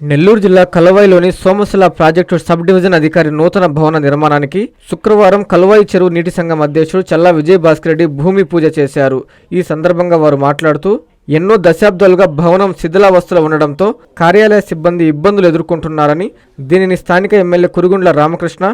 నెల్లూరు జిల్లా కలవాయిలోని Somasila project sub division అధికారి నూతన భవన నిర్మాణానికి శుక్రవారం కలవాయి చెరువు నీటి సంఘం అధ్యక్షుడు చల్లా విజయ్ భాస్కర్ రెడ్డి భూమి పూజ చేశారు. ఈ సందర్భంగా వారు మాట్లాడుతూ ఎన్నో దశాబ్దాలుగా భవనం శిథిలావస్థలో ఉండడంతో కార్యాలయ సిబ్బంది ఇబ్బందులు ఎదుర్కొంటున్నారని దీనిని స్థానిక ఎమ్మెల్యే కురుగుండ్ల రామకృష్ణ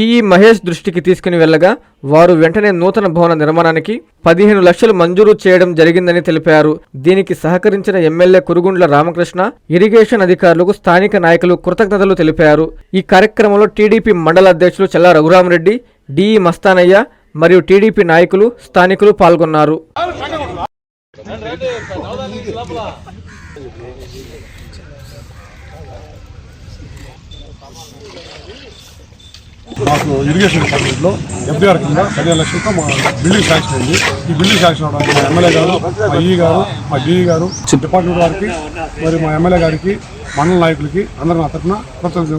ఈఈ మహేష్ దృష్టికి తీసుకుని వెళ్ళగా వారు వెంటనే నూతన భవన నిర్మాణానికి పదిహేను లక్షలు మంజూరు చేయడం జరిగిందని తెలిపారు. దీనికి సహకరించిన ఎమ్మెల్యే కురుగుండ్ల రామకృష్ణ ఇరిగేషన్ అధికారులకు స్థానిక నాయకులు కృతజ్ఞతలు తెలిపారు. ఈ కార్యక్రమంలో టీడీపీ మండల అధ్యక్షులు చల్లా రఘురామరెడ్డి డిఈ మస్తానయ్య మరియు టీడీపీ నాయకులు స్థానికులు పాల్గొన్నారు. మాకు ఇరిగేషన్ డిపార్ట్మెంట్లో ఎఫ్డీఆర్ కింద పదిహేను లక్షలతో మా బిల్డింగ్ శాంక్షన్ అయింది. ఈ బిల్డింగ్ శాంక్షన్ అవడానికి మా ఎమ్మెల్యే గారు మా ఈ గారు మా డిఈ గారు డిపార్ట్మెంట్ వారికి మరి మా ఎమ్మెల్యే గారికి మండల నాయకులకి అందరూ నా తరఫున కృతజ్ఞతలు